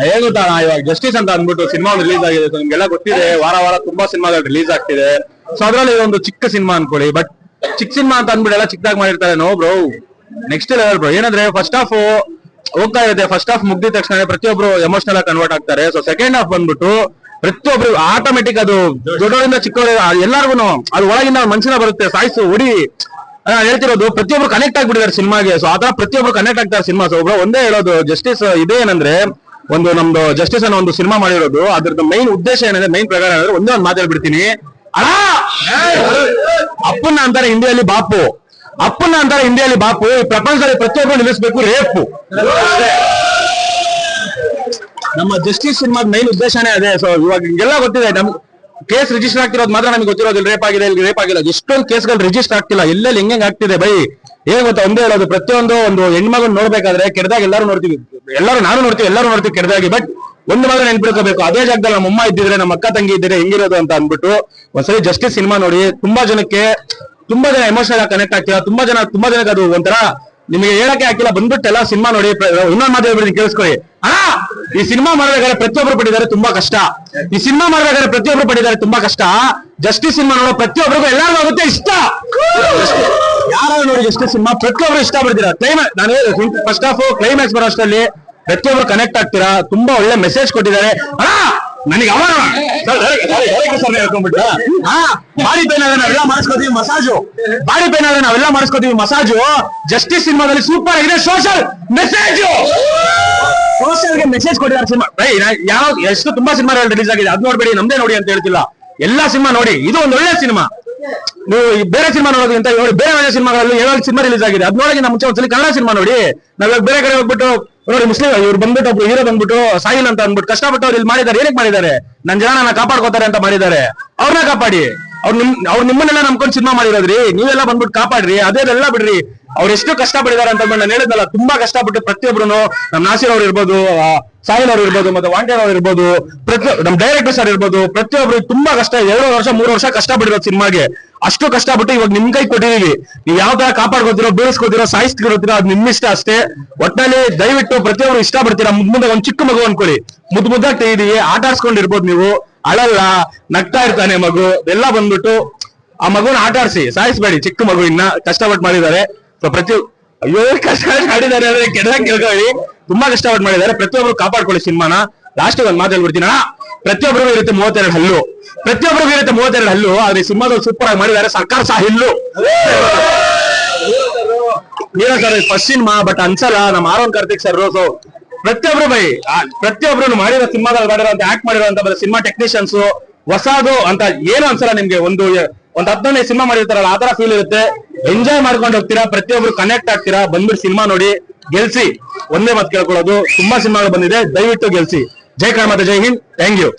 ಹೇಗ್ ಗೊತ್ತಾ ಇವಾಗ ಜಸ್ಟಿಸ್ ಅಂತ ಅಂದ್ಬಿಟ್ಟು ಸಿನಿಮಾ ರಿಲೀಸ್ ಆಗಿದೆ. ನಿಮ್ಗೆಲ್ಲ ಗೊತ್ತಿದೆ, ವಾರ ವಾರ ತುಂಬಾ ಸಿನಿಮಾಗಳು ರಿಲೀಸ್ ಆಗ್ತಿದೆ. ಸೊ ಅದ್ರಲ್ಲಿ ಒಂದು ಚಿಕ್ಕ ಸಿನಿಮಾ ಅನ್ಕೊಳ್ಳಿ. ಬಟ್ ಚಿಕ್ಕ ಸಿನಿಮಾ ಅಂತ ಅಂದ್ಬಿಟ್ಟು ಎಲ್ಲ ಚಿಕ್ಕದಾಗಿ ಮಾಡಿರ್ತಾರೆ. No bro next level bro ಏನಂದ್ರೆ ಫಸ್ಟ್ ಹಾಫ್ ಹೋಗ್ತಾ ಇದೆ ಫಸ್ಟ್ ಹಾಫ್ ಮುಗ್ದಿದ ತಕ್ಷಣ ಪ್ರತಿಯೊಬ್ರು ಎಮೋಷನಲ್ ಆಗಿ ಕನ್ವರ್ಟ್ ಆಗ್ತಾರೆ. ಸೊ ಸೆಕೆಂಡ್ ಹಾಫ್ ಬಂದ್ಬಿಟ್ಟು ಪ್ರತಿಯೊಬ್ರು ಆಟೋಮೆಟಿಕ್ ಅದು ದೊಡ್ಡವರಿಂದ ಚಿಕ್ಕವರು ಎಲ್ಲಾರ್ಗು ಅದು ಒಳಗಿಂದ ಮನ್ಸಿನ ಬರುತ್ತೆ. ಸಾಯಿಸು ಉಡಿ ಹೇಳ್ತಿರೋದು ಪ್ರತಿಯೊಬ್ರು ಕನೆಕ್ಟ್ ಆಗ್ಬಿಟ್ಟಿದ್ದಾರೆ ಸಿನಿಮಾಗೆ ಸೊ ಆತರ ಪ್ರತಿಯೊಬ್ರು ಕನೆಕ್ಟ್ ಆಗ್ತಾರೆ ಸಿನಿಮಾ ಸೊ ಒಬ್ರು ಒಂದೇ ಹೇಳೋದು ಜಸ್ಟಿಸ್ ಇದೇ ಏನಂದ್ರೆ ಒಂದು ನಮ್ದು ಜಸ್ಟಿಸ್ ಅನ್ನೋ ಒಂದು ಸಿನಿಮಾ ಮಾಡಿರೋದು, ಅದ್ರದ್ದು ಮೈನ್ ಉದ್ದೇಶ ಏನಂದ್ರೆ ಮೈನ್ ಪ್ರಕಾರ ಏನಂದ್ರೆ ಒಂದೇ ಒಂದು ಮಾತು ಹೇಳ್ಬಿಡ್ತೀನಿ. ಅಣ್ಣ! ಅಪ್ಪನ ಅಂತಾರೆ ಹಿಂದಿಯಲ್ಲಿ ಬಾಪು. ಅಪ್ಪನ ಅಂತಾರೆ ಹಿಂದಿಯಲ್ಲಿ ಬಾಪು. ಈ ಪ್ರಪಂಚದಲ್ಲಿ ಪ್ರತಿಯೊಬ್ಬರು ನಿಲ್ಲಿಸಬೇಕು ರೇಪು. ನಮ್ಮ ಜಸ್ಟಿಸ್ ಸಿನಿಮಾದ ಮೈನ್ ಉದ್ದೇಶನೇ ಅದೇ. ಸೊ ಇವಾಗ ಹಿಂಗೆಲ್ಲ ಗೊತ್ತಿದೆ. ನಮ್ ಕೇಸ್ ರಿಜಿಸ್ಟರ್ ಆಗ್ತಿರೋದು ಮಾತ್ರ ನಮಗೆ ಗೊತ್ತಿರೋದು. ರೇಪ್ ಆಗಿದೆ, ಇಲ್ಲಿ ರೇಪ್ ಆಗಿಲ್ಲ ಎಷ್ಟೊಂದು ಕೇಸ್ಗಳು ರಿಜಿಸ್ಟರ್ ಆಗ್ತಿಲ್ಲ. ಎಲ್ಲೆಲ್ಲಿ ಹೆಂಗ್ ಆಗ್ತಿದೆ ಬೈ? ಏನ್ ಗೊತ್ತಾ? ಒಂದೇ ಹೇಳೋದು. ಪ್ರತಿಯೊಂದು ಒಂದು ಹೆಣ್ಮಗನ್ ನೋಡ್ಬೇಕಾದ್ರೆ ಕೆಡ್ದಾಗ ಎಲ್ಲರೂ ನೋಡ್ತೀವಿ. ಎಲ್ಲರೂ ನಾನು ನೋಡ್ತೀವಿ, ಎಲ್ಲರೂ ನೋಡ್ತೀವಿ ಕೆಡ್ದಾಗಿ. ಬಟ್ ಒಂದು ಮಾತ್ರ ನೆನ್ಪಿಡ್ಕೋಬೇಕು ಅದೇ ಜಾಗದಲ್ಲಿ ನಮ್ಮ ಅಮ್ಮ ಇದ್ದಿದ್ರೆ, ನಮ್ಮ ಅಕ್ಕ ತಂಗಿ ಇದ್ದಿದ್ರೆ ಹೆಂಗಿರೋದು ಅಂತ ಅಂದ್ಬಿಟ್ಟು ಒಂದ್ಸರಿ ಜಸ್ಟಿಸ್ ಸಿನಿಮಾ ನೋಡಿ. ತುಂಬಾ ಜನಕ್ಕೆ, ತುಂಬಾ ಜನ ಎಮೋಷನಲ್ ಕನೆಕ್ಟ್ ಆಗ್ತಿಲ್ಲ. ತುಂಬಾ ಜನ, ತುಂಬಾ ಜನಕ್ಕೆ ಅದು ಒಂಥರ ನಿಮಗೆ ಹೇಳಕ್ಕೆ ಹಾಕಿಲ್ಲ. ಬಂದ್ಬಿಟ್ಟು ಎಲ್ಲ ಸಿನಿಮಾ ನೋಡಿ ಇನ್ನೊಂದು ಮಾತು ಹೇಳ್ಬಿಡಿ ಕೇಳಿಸ್ಕೊಳ್ಳಿ. ಅಣ್ಣ! ಈ ಸಿನಿಮಾ ಮಾಡಬೇಕಾದ್ರೆ ಪ್ರತಿಯೊಬ್ರು ಪಡಿದಾರೆ ತುಂಬಾ ಕಷ್ಟ. ಈ ಸಿನಿಮಾ ಮಾಡಬೇಕಾದ್ರೆ ಪ್ರತಿಯೊಬ್ರು ಪಟ್ಟಿದ್ದಾರೆ ತುಂಬಾ ಕಷ್ಟ. ಜಸ್ಟಿಸ್ ಸಿನಿಮಾ ನೋಡೋ ಪ್ರತಿಯೊಬ್ಬರಿಗೂ ಎಲ್ಲರಿಗೂ ಆಗುತ್ತೆ ಇಷ್ಟ. ಯಾರು ನೋಡಿ ಜಸ್ಟಿಸ್ ಸಿನಿಮಾ ಪ್ರತಿಯೊಬ್ರು ಇಷ್ಟ ಪಡ್ತೀರಾ ಕ್ಲೈಮ್ಯಾಕ್ಸ್ ನಾನು ಫಸ್ಟ್ ಆಫ್ ಕ್ಲೈಮ್ಯಾಕ್ಸ್ ಬರೋ ಅಷ್ಟರಲ್ಲಿ ಪ್ರತಿಯೊಬ್ರು ಕನೆಕ್ಟ್ ಆಗ್ತೀರಾ? ತುಂಬಾ ಒಳ್ಳೆ ಮೆಸೇಜ್ ಕೊಟ್ಟಿದ್ದಾರೆ. ನನಗೆ ಅವ ಹೇಳ್ಕೊಂಡ್ಬಿಟ್ಟು ಬಾಡಿ ಪೇನ್ ಆದ್ರೆ ನಾವೆಲ್ಲ ಮಾಡಿಸ್ಕೋತೀವಿ ಮಸಾಜು ಬಾಡಿ ಪೇನ್ ಆದ್ರೆ ನಾವೆಲ್ಲ ಮಾಡಿಸ್ಕೋತೀವಿ ಮಸಾಜು ಜಸ್ಟಿಸ್ ಸಿನಿಮಾದಲ್ಲಿ ಸೂಪರ್ ಆಗಿದೆ ಸೋಷಲ್ ಮೆಸೇಜ್ ಸೋಷಿಯಲ್ಗೆ ಮೆಸೇಜ್ ಕೊಟ್ಟಿದ್ದಾರೆ ಸಿನಿಮಾ. ಬೈ ಯಾವ ಎಷ್ಟು ತುಂಬಾ ಸಿನಿಮಾ ರಿಲೀಸ್ ಆಗಿದೆ, ಅದ್ ನೋಡ್ಬೇಡಿ, ನಮ್ದೇ ನೋಡಿ ಅಂತ ಹೇಳ್ತಿಲ್ಲ. ಎಲ್ಲಾ ಸಿನಿಮಾ ನೋಡಿ, ಇದು ಒಂದು ಒಳ್ಳೆ ಸಿನಿಮಾ. ನೀವು ಬೇರೆ ಸಿನಿಮಾ ನೋಡೋದ್ರಿಂದ ನೋಡಿ, ಬೇರೆ ಬೇರೆ ಸಿನಿಮಾಗಳಲ್ಲಿ ಯಾವಾಗ ಸಿನಿಮಾ ರಿಲೀಸ್ ಆಗಿದೆ, ಅದ್ ನಮ್ಮ ಮುಂಚೆ ಒಂದ್ಸಲಿ ಕನ್ನಡ ಸಿನಿಮಾ ನೋಡಿ. ನಾವ್ ಬೇರೆ ಕಡೆ ಹೋಗ್ಬಿಟ್ಟು, ನೋಡಿ, ಮುಸ್ಲಿಂ, ಇವ್ರು ಬಂದ್ಬಿಟ್ಟು, ಒಬ್ರು ಹೀರೋ ಬಂದ್ಬಿಟ್ಟು, ಸಾಯಿಲ್ ಅಂತ ಅಂದ್ಬಿಟ್ಟು ಕಷ್ಟಪಟ್ಟು ಅವ್ರು ಇಲ್ಲಿ ಮಾಡಿದ್ದಾರೆ, ಏನಕ್ಕೆ ಮಾಡಿದ್ದಾರೆ? ನನ್ ಜನ ನನ್ನ ಕಾಪಾಡ್ಕೋತಾರೆ ಅಂತ ಮಾಡಿದ್ದಾರೆ. ಅವ್ರನ್ನ ಕಾಪಾಡಿ. ಅವ್ರು ನಿಮ್, ಅವ್ರು ನಿಮ್ಮನ್ನೆಲ್ಲ ನಂಬ್ಕೊಂಡು ಸಿನಿಮಾ ಮಾಡಿರೋದ್ರಿ, ನೀವೆಲ್ಲ ಬಂದ್ಬಿಟ್ಟು ಕಾಪಾಡ್ರಿ ಎಲ್ಲಾ ಬಿಡ್ರಿ. ಅವ್ರು ಎಷ್ಟು ಕಷ್ಟ ಪಡಿದಾರೆ ಅಂತ ನಾನು ಹೇಳಿದ್ನಲ್ಲ ತುಂಬಾ ಕಷ್ಟಪಟ್ಟು ಪ್ರತಿಯೊಬ್ಬರು ನಮ್ ನಾಸಿರ್ ಅವ್ರು ಇರ್ಬೋದು ಆ, ಸಾಹಿಲ್ ಅವ್ರು ಇರ್ಬೋದು ಮತ್ತೆ ವಾಂಟೇರ್ ಅವ್ರು ಇರ್ಬೋದು ಪ್ರತಿ ನಮ್ ಡೈರೆಕ್ಟರ್ ಸರ್ ಇರ್ಬೋದು ಪ್ರತಿಯೊಬ್ರು ತುಂಬಾ ಕಷ್ಟ ಎರಡು ವರ್ಷ ಮೂರು ವರ್ಷ ಕಷ್ಟ ಪಡಿರೋದು ಸಿನಿಮಾಗೆ ಅಷ್ಟು ಕಷ್ಟಪಟ್ಟು ಇವಾಗ ನಿಮ್ ಕೈ ಕೊಟ್ಟಿದೀವಿ. ನೀವ್ ಯಾವ ತರ ಕಾಪಾಡ್ಕೋತಿರೋ ಬೀಳಿಸ್ಕೋತಿರೋ ಸಾಯಿಸ್ತಿರೋತಿರೋ ಅದ್ ಇಷ್ಟ ಅಷ್ಟೇ. ಒಟ್ಟಿನಲ್ಲಿ ದಯವಿಟ್ಟು ಪ್ರತಿಯೊಬ್ರು ಇಷ್ಟ ಪಡ್ತೀರಾ ಮುದ್ ಒಂದ್ ಚಿಕ್ಕ ಮಗು ಅನ್ಕೊಳ್ಳಿ. ಮುದ್ ಮುದ್ದಾಗ್ ತೆಗಿದೀವಿ ಆಟ ಆಡ್ಸ್ಕೊಂಡಿರ್ಬೋದು ನೀವು. ಅಳಲ್ಲ ನಗ್ತಾ ಇರ್ತಾನೆ ಮಗು ಎಲ್ಲ ಬಂದ್ಬಿಟ್ಟು ಆ ಮಗುನ ಆಟ ಆಡ್ಸಿ ಸಾಯಿಸ್ಬೇಡಿ ಚಿಕ್ಕ ಮಗು ಇನ್ನ ಕಷ್ಟಪಟ್ಟು ಮಾಡಿದ್ದಾರೆ. ಸೊ ಪ್ರತಿ ಅಯ್ಯೋ, ಕಷ್ಟ ಮಾಡಿದ್ದಾರೆ ಅಂದ್ರೆ ಕೆಡದಾಗ ಕೇಳ್ಕೊಳ್ಳಿ. ತುಂಬಾ ಕಷ್ಟಪಟ್ಟು ಮಾಡಿದ್ದಾರೆ. ಪ್ರತಿಯೊಬ್ರು ಕಾಪಾಡ್ಕೊಳ್ಳಿ ಸಿನಿಮಾನ. ಲಾಸ್ಟ್ ಒಂದು ಮಾತು ಹೇಳ್ಬಿಡ್ತೀನಿ ಪ್ರತಿಯೊಬ್ಬರಿಗೂ ಇರುತ್ತೆ ಮೂವತ್ತೆರಡು ಹಲ್ಲು. ಪ್ರತಿಯೊಬ್ಬರಿಗೂ ಇರುತ್ತೆ ಮೂವತ್ತೆರಡು ಹಲ್ಲು. ಆದ್ರೆ ಸಿನಿಮಾದಲ್ಲಿ ಸೂಪರ್ ಆಗಿ ಮಾಡಿದ್ದಾರೆ. ಸರ್ಕಾರ ಸಹ ಹಿಲ್ಲು ಏನೋ ಸರ್ ಫಸ್ಟ್ ಸಿನಿಮಾ ಬಟ್ ಅನ್ಸಲ್ಲ. ನಮ್ಮ ಆರೋನ್ ಕಾರ್ತಿಕ್ ಸರ್ ರೋಸು ಪ್ರತಿಯೊಬ್ರು ಬೈ ಪ್ರತಿಯೊಬ್ರು ಮಾಡಿರೋ ಸಿನಿಮಾದಲ್ಲಿ ಮಾಡಿರೋ ಆಕ್ಟ್ ಮಾಡಿರೋ ಸಿನಿಮಾ ಟೆಕ್ನಿಷಿಯನ್ಸ್ ಹೊಸದು ಅಂತ ಏನು ಅನ್ಸಲ್ಲ ನಿಮ್ಗೆ? ಒಂದು, ಒಂದ್ ಹದಿನೈದು ಸಿನಿಮಾ ಮಾಡಿರ್ತಾರಲ್ಲ, ಆ ತರ ಫೀಲ್ ಇರುತ್ತೆ. ಎಂಜಾಯ್ ಮಾಡ್ಕೊಂಡು ಹೋಗ್ತೀರಾ? ಪ್ರತಿಯೊಬ್ರು ಕನೆಕ್ಟ್ ಆಗ್ತೀರಾ? ಬಂದ್ಬಿಟ್ಟು ಸಿನಿಮಾ ನೋಡಿ, ಗೆಲ್ಸಿ. ಒಂದೇ ಮಾತು ಕೇಳ್ಕೊಳ್ಳೋದು. ತುಂಬಾ ಸಿನಿಮಾಗಳು ಬಂದಿದೆ. ದಯವಿಟ್ಟು ಗೆಲ್ಸಿ. ಜೈ ಕರ್ನಾಟಕ ಜೈ ಹಿಂದ್. Thank you